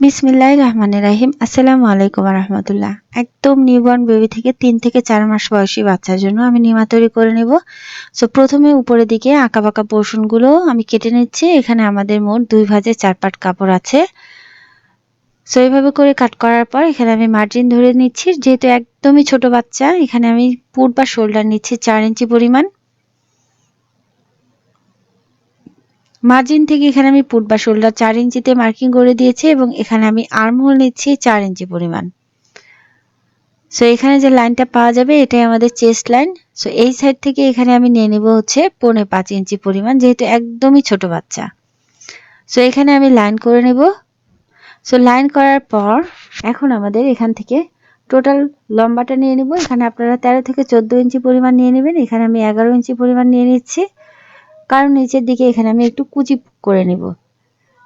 বিসমিল্লাহ রহমানের রাহিম। আসসালামু আলাইকুম রহমতুল্লাহ একদম নিউবর্ন বেবি থেকে তিন থেকে চার মাস বয়সী বাচ্চার জন্য আমি নিমা তৈরি করে নেব। সো প্রথমে উপরের দিকে আঁকা বাঁকা পোর্শনগুলো আমি কেটে নিচ্ছি। এখানে আমাদের মোট দুই ভাজে চার পাট কাপড় আছে। সো এইভাবে করে কাট করার পর এখানে আমি মার্জিন ধরে নিচ্ছি। যেহেতু একদমই ছোট বাচ্চা, এখানে আমি পুট বা শোল্ডার নিচ্ছি চার ইঞ্চি পরিমাণ। মার্জিন থেকে এখানে আমি পুট বা শোল্ডার চার ইঞ্চিতে মার্কিং করে দিয়েছি এবং এখানে আমি আর্মহোল নিচ্ছি চার ইঞ্চি পরিমাণ। সো এখানে যে লাইনটা পাওয়া যাবে, এটাই আমাদের চেস্ট লাইন। সো এই সাইড থেকে এখানে আমি নিয়ে নেব হচ্ছে পৌনে পাঁচ ইঞ্চি পরিমাণ, যেহেতু একদমই ছোট বাচ্চা। সো এখানে আমি লাইন করে নেব। সো লাইন করার পর এখন আমাদের এখান থেকে টোটাল লম্বাটা নিয়ে নেব। এখানে আপনারা তেরো থেকে চোদ্দ ইঞ্চি পরিমাণ নিয়ে নেবেন। এখানে আমি এগারো ইঞ্চি পরিমাণ নিয়ে নিচ্ছি। কারণ নিচের দিকে এখানে আমি একটু কুচি করে নেব।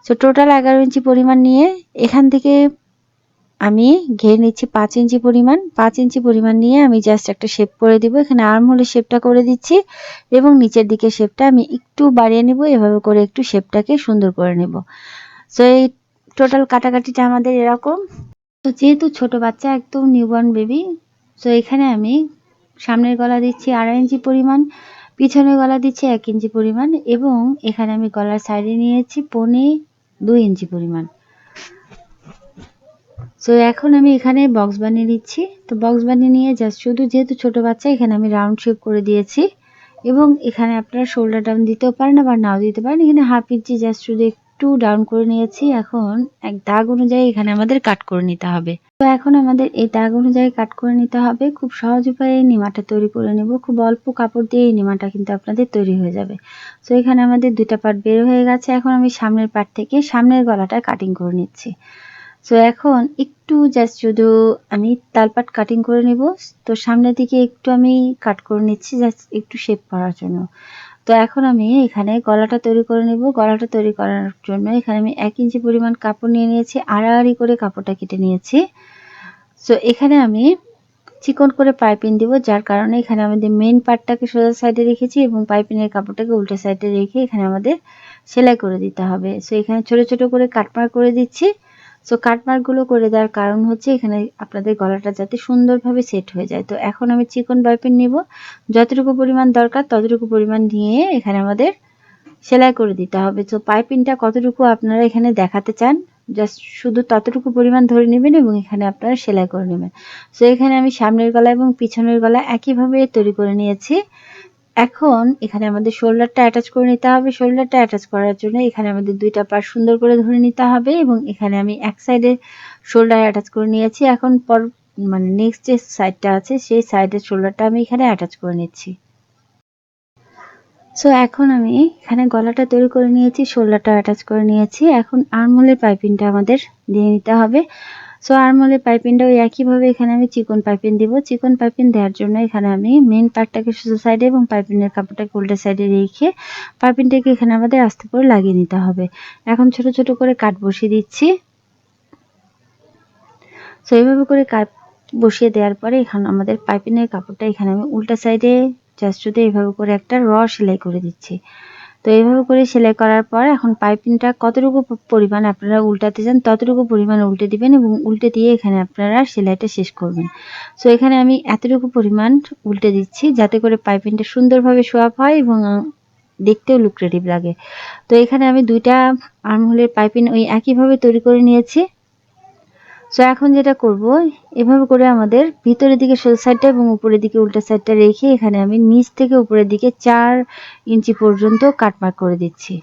সো টোটাল এগারো ইঞ্চি পরিমাণ নিয়ে এখান থেকে আমি ঘেরে নিচ্ছি পাঁচ ইঞ্চি পরিমাণ। পাঁচ ইঞ্চি পরিমাণ নিয়ে আমি জাস্ট একটা শেপ করে দিব। এখানে আর্ম হলে শেপটা করে দিচ্ছি এবং নিচের দিকে শেপটা আমি একটু বাড়িয়ে নেব। এভাবে করে একটু শেপটাকে সুন্দর করে নেব। সো এই টোটাল কাটাকাটিটা আমাদের এরকম। তো যেহেতু ছোট বাচ্চা, একদম নিউবর্ন বেবি সো এখানে আমি সামনের গলা দিচ্ছি আড়াই ইঞ্চি পরিমাণ। পিছনের গলা দিচ্ছি এক ইঞ্চি পরিমাণ এবং এখানে আমি গলার সাইডে নিয়েছি পনে দুই ইঞ্চি পরিমাণ। সো এখন আমি এখানে বক্স বানিয়ে নিচ্ছি। তো বক্স বানিয়ে নিয়ে জাস্ট শুধু যেহেতু ছোট বাচ্চা, এখানে আমি রাউন্ড শেপ করে দিয়েছি। এবং এখানে আপনারা শোল্ডার ডাউন দিতেও পারেন, আবার নাও দিতে পারেন। এখানে হাফ ইঞ্চি জাস্ট শুধু একটু ডাউন করে নিয়েছি। এখন এক দাগ অনুযায়ী এখানে আমাদের কাট করে নিতে হবে। তো এখন আমাদের এই দাগ অনুযায়ী কাট করে নিতে হবে। খুব সহজ উপায়ে নিমাটা তৈরি করে নেব। খুব অল্প কাপড় দিয়ে এই নিমাটা কিন্তু আপনাদের তৈরি হয়ে যাবে। তো এখানে আমাদের দুইটা পার্ট বের হয়ে গেছে। এখন আমি সামনের পার্ট থেকে সামনের গলাটা কাটিং করে নিচ্ছি। তো এখন একটু জাস্ট শুধু আমি তালপাট কাটিং করে নিব, তো সামনের দিকে একটু আমি কাট করে নিচ্ছি জাস্ট একটু শেপ করার জন্য। তো এখন আমি এখানে গলাটা তৈরি করে নেব। গলাটা তৈরি করার জন্য এখানে আমি এক ইঞ্চি পরিমাণ কাপড় নিয়ে নিয়েছি, আড়াআড়ি করে কাপড়টা কেটে নিয়েছি। সো এখানে আমি চিকন করে পাইপিং দিব, যার কারণে এখানে আমাদের মেন পার্টটাকে সোজা সাইডে রেখেছি এবং পাইপিংয়ের কাপড়টাকে উল্টো সাইডে রেখে এখানে আমাদের সেলাই করে দিতে হবে। সো এখানে ছোট ছোট করে কাটমার করে দিচ্ছি। সো কাটমার্কগুলো করে দেওয়ার কারণ হচ্ছে এখানে আপনাদের গলাটা যাতে সুন্দরভাবে সেট হয়ে যায়। তো এখন আমি চিকন পাইপিং নিব। যতটুকু পরিমাণ দরকার ততটুকু পরিমাণ নিয়ে এখানে আমাদের সেলাই করে দিতে হবে। তো পাইপিংটা কতটুকু আপনারা এখানে দেখাতে চান জাস্ট শুধু ততটুকু পরিমাণ ধরে নেবেন এবং এখানে আপনারা সেলাই করে নেবেন। সো এখানে আমি সামনের গলা এবং পিছনের গলা একইভাবে তৈরি করে নিয়েছি। এখন এখানে আমাদের শোল্ডারটা অ্যাটাচ করে নিতে হবে। শোল্ডারটা অ্যাটাচ করার জন্য এখানে আমাদের দুইটা পার সুন্দর করে ধরে নিতে হবে এবং এখানে আমি এক সাইডে শোল্ডার অ্যাটাচ করে নিয়েছি। এখন পর মানে নেক্সট যে সাইডটা আছে, সেই সাইডের শোল্ডারটা আমি এখানে অ্যাটাচ করে নিচ্ছি। সো এখন আমি এখানে গলাটা তৈরি করে নিয়েছি, শোল্ডারটা অ্যাটাচ করে নিয়েছি। এখন আর্মহোলের পাইপিংটা আমাদের দিয়ে নিতে হবে। সো আর্মহোলের পাইপিংটা ওই একইভাবে এখানে আমি চিকন পাইপিং দিব। চিকন পাইপিং দেওয়ার জন্য এখানে আমি মেন পার্টটাকে সোজা সাইডে এবং পাইপিংয়ের কাপড়টাকে উল্টো সাইডে রেখে পাইপিংটাকে এখানে আমাদের আস্তে করে লাগিয়ে নিতে হবে। এখন ছোট ছোট করে কাট বসিয়ে দিচ্ছি। সো এইভাবে করে কাট বসিয়ে দেওয়ার পরে এখানে আমাদের পাইপিংয়ের কাপড়টা এখানে আমি উল্টা সাইডে জাস্ট শুধু এইভাবে করে একটা র সেলাই করে দিচ্ছি। তো এইভাবে করে সেলাই করার পর এখন পাইপিংটা কতটুকু পরিমাণ আপনারা উল্টাতে চান ততটুকু পরিমাণ উল্টে দিবেন এবং উল্টে দিয়ে এখানে আপনারা সেলাইটা শেষ করবেন। সো এখানে আমি এতটুকু পরিমাণ উল্টে দিচ্ছি যাতে করে পাইপিংটা সুন্দরভাবে সোয়াপ হয় এবং দেখতেও লুক্রেটিভ লাগে। তো এখানে আমি দুইটা আর্মহোলের পাইপিং ওই একইভাবে তৈরি করে নিয়েছি। সো এখন যেটা করব, এভাবে করে আমাদের ভিতরের দিকে সোজা সাইডটা এবং উপরের দিকে উল্টা সাইডটা রেখে এখানে আমি নিচ থেকে উপরের দিকে চার ইঞ্চি পর্যন্ত কাট মার্ক করে দিচ্ছি।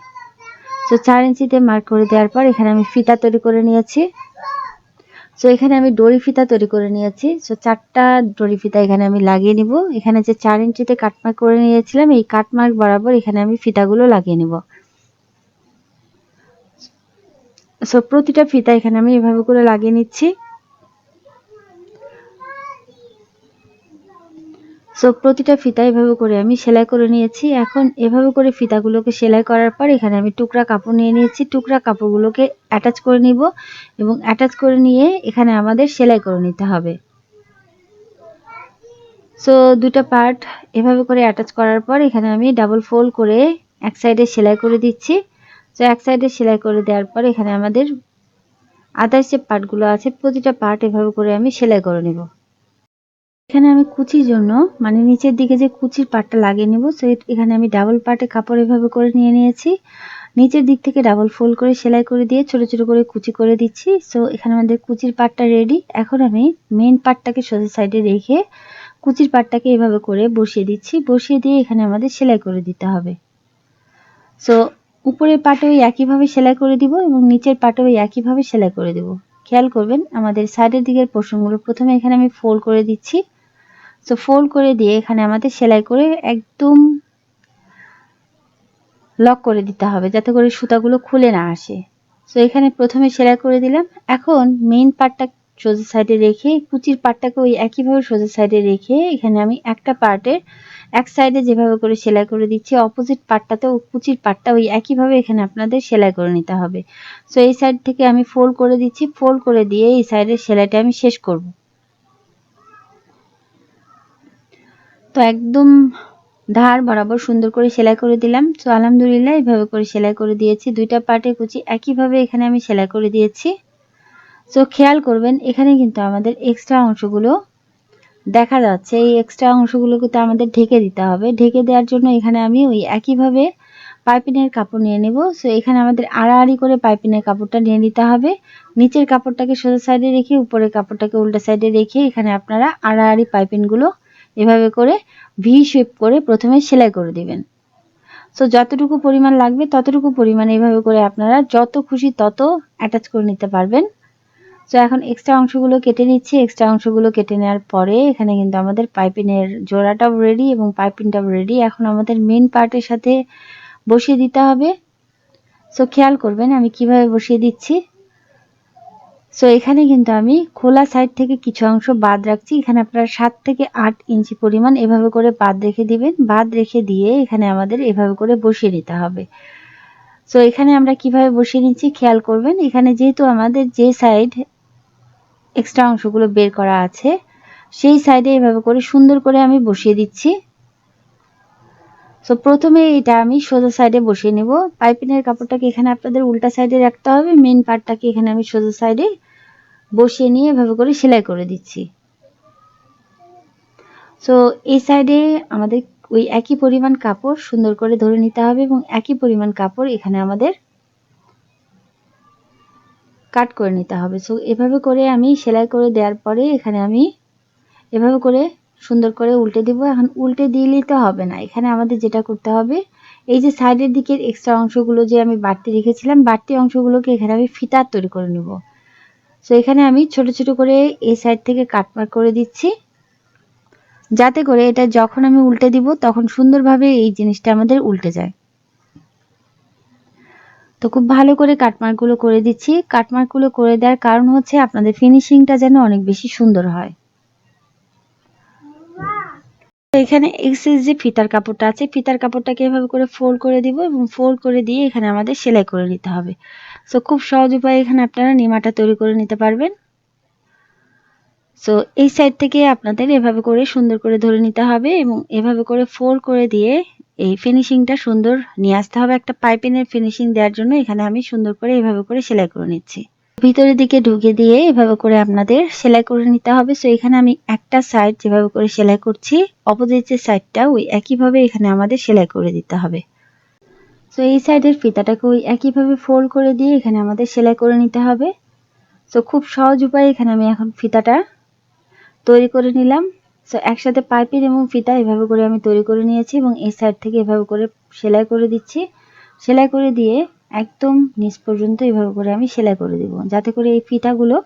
সো চার ইঞ্চিতে মার্ক করে দেওয়ার পর এখানে আমি ফিতা তৈরি করে নিয়েছি। সো এখানে আমি ডরি ফিতা তৈরি করে নিয়েছি। সো চারটা ডরি ফিতা এখানে আমি লাগিয়ে নিব। এখানে যে চার ইঞ্চিতে কাটমার্ক করে নিয়েছিলাম, এই কাটমার্ক বরাবর এখানে আমি ফিতাগুলো লাগিয়ে নিব। সো প্রতিটা ফিতা এখানে আমি এভাবে করে লাগিয়ে নিচ্ছি। সো প্রতিটা ফিতা এভাবে করে আমি সেলাই করে নিয়েছি। এখন এভাবে করে ফিতাগুলোকে সেলাই করার পর এখানে আমি টুকরা কাপড় নিয়ে নিয়েছি। টুকরা কাপড়গুলোকে অ্যাটাচ করে নিব এবং অ্যাটাচ করে নিয়ে এখানে আমাদের সেলাই করে নিতে হবে। সো দুটা পার্ট এভাবে করে অ্যাটাচ করার পর এখানে আমি ডাবল ফোল্ড করে এক সাইডে সেলাই করে দিচ্ছি। তো এক সাইডে সেলাই করে দেওয়ার পর এখানে আমাদের আদার্স যে পার্টগুলো আছে, প্রতিটা পার্ট এভাবে করে আমি সেলাই করে নেব। এখানে আমি কুচির জন্য মানে নিচের দিকে যে কুচির পাটটা লাগিয়ে নেব, সো এখানে আমি ডাবল পার্টে কাপড় এভাবে করে নিয়ে নিয়েছি। নিচের দিক থেকে ডাবল ফোল্ড করে সেলাই করে দিয়ে ছোট ছোট করে কুচি করে দিচ্ছি। সো এখানে আমাদের কুচির পাটটা রেডি। এখন আমি মেন পাটটাকে সোজা সাইডে রেখে কুচির পাটটাকে এভাবে করে বসিয়ে দিচ্ছি। বসিয়ে দিয়ে এখানে আমাদের সেলাই করে দিতে হবে। সো উপরের পাটে ওই একইভাবে সেলাই করে দিব এবং নিচের পাটে ওই একইভাবে সেলাই করে দেব। খেয়াল করবেন, আমাদের সাইডের দিকের পোর্শনগুলো প্রথমে এখানে আমি ফোল্ড করে দিচ্ছি। সো ফোল্ড করে দিয়ে এখানে আমাদের সেলাই করে একদম লক করে দিতে হবে যাতে করে সুতাগুলো খুলে না আসে। সো এখানে প্রথমে সেলাই করে দিলাম। এখন মেইন পার্টটা সোজা সাইডে রেখে কুচির পার্টটাকে ওই একইভাবে সোজা সাইডে রেখে এখানে আমি একটা পার্টের এক সাইডে যেভাবে করে সেলাই করে দিচ্ছি অপোজিট পার্টটাতেও কুচির পার্টটা ওই একইভাবে এখানে আপনাদের সেলাই করে নিতে হবে। সো এই সাইড থেকে আমি ফোল্ড করে দিচ্ছি ফোল্ড করে দিয়ে এই সাইডের সেলাইটা আমি শেষ করব। তো একদম ধার বরাবর সুন্দর করে সেলাই করে দিলাম। তো আলহামদুলিল্লাহ এইভাবে করে সেলাই করে দিয়েছি। দুইটা পার্টে কুচি একইভাবে এখানে আমি সেলাই করে দিয়েছি। তো খেয়াল করবেন, এখানে কিন্তু আমাদের এক্সট্রা অংশগুলো দেখা যাচ্ছে, এই এক্সট্রা অংশগুলো কিন্তু আমাদের ঢেকে দিতে হবে। ঢেকে দেওয়ার জন্য এখানে আমি ওই একইভাবে পাইপিনের কাপড় নিয়ে নেব। সো এখানে আমাদের আড়াআড়ি করে পাইপিনের কাপড়টা নিয়ে নিতে হবে। নিচের কাপড়টাকে সোজা সাইডে রেখে, উপরের কাপড়টাকে উল্টা সাইডে রেখে এখানে আপনারা আড়াআড়ি পাইপিনগুলো এভাবে করে ভি শেপ করে প্রথমে সেলাই করে দিবেন। সো যতটুকু পরিমাণ লাগবে ততটুকু পরিমাণ এভাবে করে আপনারা যত খুশি তত অ্যাটাচ করে নিতে পারবেন। সো এখন এক্সট্রা অংশগুলো কেটে নিচ্ছি। এক্সট্রা অংশগুলো কেটে নেওয়ার পরে এখানে কিন্তু আমাদের পাইপিনের জোড়াটাও রেডি এবং পাইপিংটাও রেডি এখন আমাদের মেন পার্টের সাথে বসিয়ে দিতে হবে। সো খেয়াল করবেন আমি কীভাবে বসিয়ে দিচ্ছি। সো এখানে কিন্তু আমি খোলা সাইড থেকে কিছু অংশ বাদ রাখছি। এখানে আপনারা সাত থেকে আট ইঞ্চি পরিমাণ এভাবে করে বাদ রেখে দিবেন। বাদ রেখে দিয়ে এখানে আমাদের এভাবে করে বসিয়ে নিতে হবে। সো এখানে আমরা কীভাবে বসিয়ে নিচ্ছি? খেয়াল করবেন, এখানে যেহেতু আমাদের যে সাইড এক্সট্রা অংশগুলো বের করা আছে। সেই সাইডে এভাবে করে সুন্দর করে আমি বসিয়ে দিচ্ছি। সো প্রথমে এটা আমি সোজা সাইডে বসিয়ে নেব। পাইপিনের কাপড়টাকে এখানে আপনাদের উল্টা সাইডে রাখতে হবে। মেন পার্টটাকে এখানে আমি সোজা সাইডে বসিয়ে নিয়ে এভাবে করে সেলাই করে দিচ্ছি। সো এই সাইডে আমাদের ওই একই পরিমাণ কাপড় সুন্দর করে ধরে নিতে হবে এবং একই পরিমাণ কাপড় এখানে আমাদের কাট করে নিতে হবে। সো এভাবে করে আমি সেলাই করে দেওয়ার পরে এখানে আমি এভাবে করে সুন্দর করে উল্টে দিব। এখন উল্টে দিলেই তো হবে না। এখানে আমাদের যেটা করতে হবে, এই যে সাইডের দিকের এক্সট্রা অংশগুলো যে আমি বাড়তি রেখেছিলাম, বাড়তি অংশগুলোকে এখানে আমি ফিতার তৈরি করে নেব। সো এখানে আমি ছোট ছোট করে এই সাইড থেকে কাটমার করে দিচ্ছি। যাতে করে এটা যখন আমি উল্টে দিব, তখন সুন্দরভাবে এই জিনিসটা আমাদের উল্টে যায়। তো খুব ভালো করে কাটমার্কগুলো করে দিচ্ছি। কাটমার্কগুলো করে দেওয়ার কারণ হচ্ছে আপনাদের ফিনিশিংটা যেন অনেক বেশি সুন্দর হয়। এখানে এক্সেস যে ফিতার কাপড়টা আছে। ফিতার কাপড়টাকে এভাবে করে ফোল্ড করে দিব এবং ফোল্ড করে দিয়ে এখানে আমাদের সেলাই করে নিতে হবে। সো খুব সহজ উপায়ে এখানে আপনারা নিমাটা তৈরি করে নিতে পারবেন। সো এই সাইড থেকে আপনাদের এভাবে করে সুন্দর করে ধরে নিতে হবে এবং এভাবে করে ফোল্ড করে দিয়ে এই ফিনিশিংটা সুন্দর। নিয়ে আসতে হবে একটা পাইপিনের ফিনিশিং দেওয়ার জন্য। এখানে আমি সুন্দর করে এভাবে করে সেলাই করে নিচ্ছি। ভিতরের দিকে ঢুকে দিয়ে এভাবে করে আপনাদের সেলাই করে নিতে হবে। সো এখানে আমি একটা সাইড যেভাবে করে সেলাই করছি অপোজিট যে সাইডটা ওই একইভাবে এখানে আমাদের সেলাই করে দিতে হবে। সো এই সাইডের ফিতাটাকে ওই একইভাবে ফোল্ড করে দিয়ে এখানে আমাদের সেলাই করে নিতে হবে। সো খুব সহজ উপায়ে এখানে আমি এখন ফিতাটা তৈরি করে নিলাম। সো একসাথে পাইপিং এবং ফিতা এভাবে করে আমি তৈরি করে নিয়েছি এবং এই সাইড থেকে এভাবে করে সেলাই করে দিচ্ছি। সেলাই করে দিয়ে একদম নিচ পর্যন্ত এভাবে করে আমি সেলাই করে দিব, যাতে করে এই ফিতাগুলো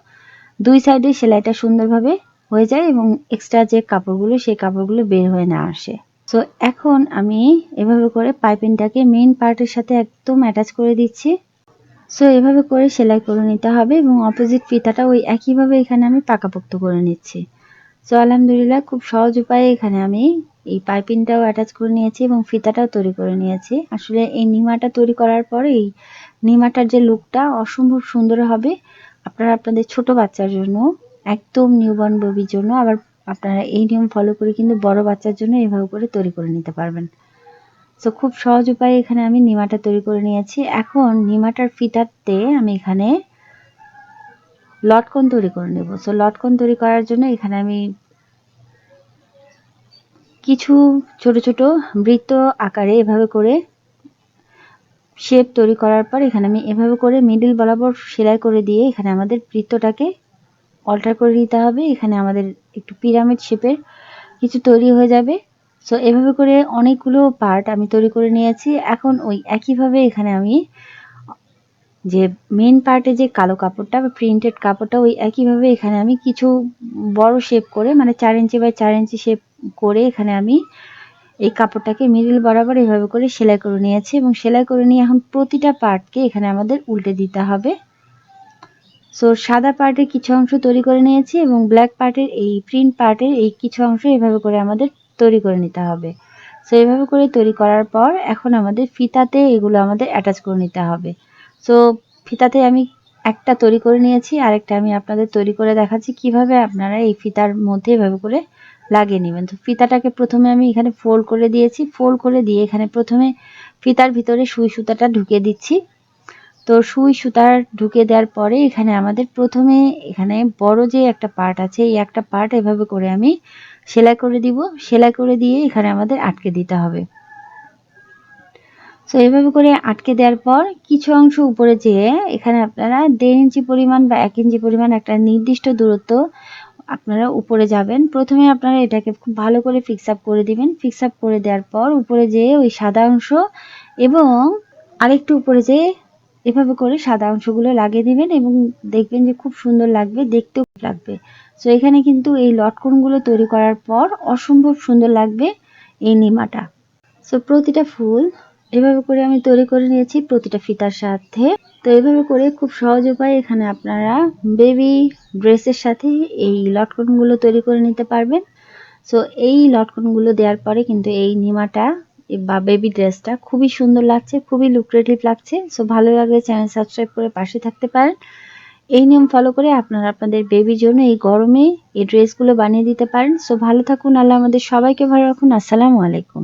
দুই সাইডে সেলাইটা সুন্দরভাবে হয়ে যায় এবং এক্সট্রা যে কাপড়গুলো, সেই কাপড়গুলো বের হয়ে না আসে। সো এখন আমি এভাবে করে পাইপিংটাকে মেইন পার্টের সাথে একদম অ্যাটাচ করে দিচ্ছি। সো এভাবে করে সেলাই করে নিতে হবে এবং অপোজিট ফিতাটা ওই একইভাবে এখানে আমি পাকাপোক্ত করে নিচ্ছি। সো আলহামদুলিল্লাহ, খুব সহজ উপায়ে এখানে আমি এই পাইপিংটাও অ্যাটাচ করে নিয়েছি এবং ফিতাটাও তৈরি করে নিয়েছি। আসলে এই নিমাটা তৈরি করার পরে এই নিমাটার যে লুকটা অসম্ভব সুন্দর হবে। আপনারা আপনাদের ছোট বাচ্চার জন্য, একদম নিউবর্ন বেবির জন্য, আবার আপনারা এই নিয়ম ফলো করে কিন্তু বড় বাচ্চার জন্য এভাবে করে তৈরি করে নিতে পারবেন। সো খুব সহজ উপায়ে এখানে আমি নিমাটা তৈরি করে নিয়েছি। এখন নিমাটার ফিতাতে আমি এখানে লটকন তৈরি করে নেব। সো লটকন তৈরি করার জন্য এখানে আমি কিছু ছোট ছোট বৃত্ত আকারে এভাবে করে শেপ তৈরি করার পর এখানে আমি এভাবে করে মিডিল বরাবর সেলাই করে দিয়ে এখানে আমাদের বৃত্তটাকে অল্টার করে দিতে হবে। এখানে আমাদের একটু পিরামিড শেপের কিছু তৈরি হয়ে যাবে। সো এভাবে করে অনেকগুলো পার্ট আমি তৈরি করে নিয়েছি। এখন ওই একইভাবে এখানে আমি যে মেন পার্টে যে কালো কাপড়টা বা প্রিন্টেড কাপড়টা, ওই একইভাবে এখানে আমি কিছু বড় শেপ করে মানে চার ইঞ্চি বাই চার ইঞ্চি শেপ করে এখানে আমি এই কাপড়টাকে মিডিল বরাবর এভাবে করে সেলাই করে নিয়েছি এবং সেলাই করে নিয়ে এখন প্রতিটা পার্টকে এখানে আমাদের উল্টে দিতে হবে। সো সাদা পার্টের কিছু অংশ তৈরি করে নিয়েছি এবং ব্ল্যাক পার্টের এই প্রিন্ট পার্টের এই কিছু অংশ এভাবে করে আমাদের তৈরি করে নিতে হবে। সো এইভাবে করে তৈরি করার পর এখন আমাদের ফিতাতে এগুলো আমাদের অ্যাটাচ করে নিতে হবে। সো ফিতাতে আমি একটা তৈরি করে নিয়েছি, আরেকটা আমি আপনাদের তৈরি করে দেখাচ্ছি কীভাবে আপনারা এই ফিতার মধ্যে এভাবে করে লাগিয়ে নেবেন। তো ফিতাটাকে প্রথমে আমি এখানে ফোল্ড করে দিয়েছি ফোল্ড করে দিয়ে এখানে প্রথমে ফিতার ভিতরে সুই সুতাটা ঢুকিয়ে দিচ্ছি। তো সুই সুতার ঢুকে দেওয়ার পরে এখানে আমাদের প্রথমে এখানে বড় যে একটা পার্ট আছে, এই একটা পার্ট এভাবে করে আমি সেলাই করে দিব। সেলাই করে দিয়ে এখানে আমাদের আটকে দিতে হবে। তো এভাবে করে আটকে দেওয়ার পর কিছু অংশ উপরে যেয়ে এখানে আপনারা দেড় ইঞ্চি পরিমাণ বা এক ইঞ্চি পরিমাণ একটা নির্দিষ্ট দূরত্ব আপনারা উপরে যাবেন। প্রথমে আপনারা এটাকে খুব ভালো করে ফিক্স আপ করে দিবেন। ফিক্স আপ করে দেওয়ার পর উপরে যেয়ে ওই সাদা অংশ এবং আরেকটু উপরে যেয়ে এভাবে করে সাদা অংশগুলো লাগিয়ে দিবেন এবং দেখবেন যে খুব সুন্দর লাগবে, দেখতেও লাগবে। সো এখানে কিন্তু এই লটকনগুলো তৈরি করার পর অসম্ভব সুন্দর লাগবে এই নিমাটা। সো প্রতিটা ফুল এভাবে করে আমি তৈরি করে নিয়েছি প্রতিটা ফিতার সাথে। তো এভাবে করে খুব সহজ উপায়ে এখানে আপনারা বেবি ড্রেসের সাথে এই লটকনগুলো তৈরি করে নিতে পারবেন। সো এই লটকনগুলো দেওয়ার পরে কিন্তু এই নিমাটা বা বেবি ড্রেসটা খুবই সুন্দর লাগছে, খুবই লুক্রেটিভ লাগছে। সো ভালো লাগলে চ্যানেল সাবস্ক্রাইব করে পাশে থাকতে পারেন। এই নিয়ম ফলো করে আপনারা আপনাদের বেবির জন্য এই গরমে এই ড্রেসগুলো বানিয়ে দিতে পারেন। সো ভালো থাকুন, আল্লাহ আমাদের সবাইকে ভালো রাখুন। আসসালামু আলাইকুম।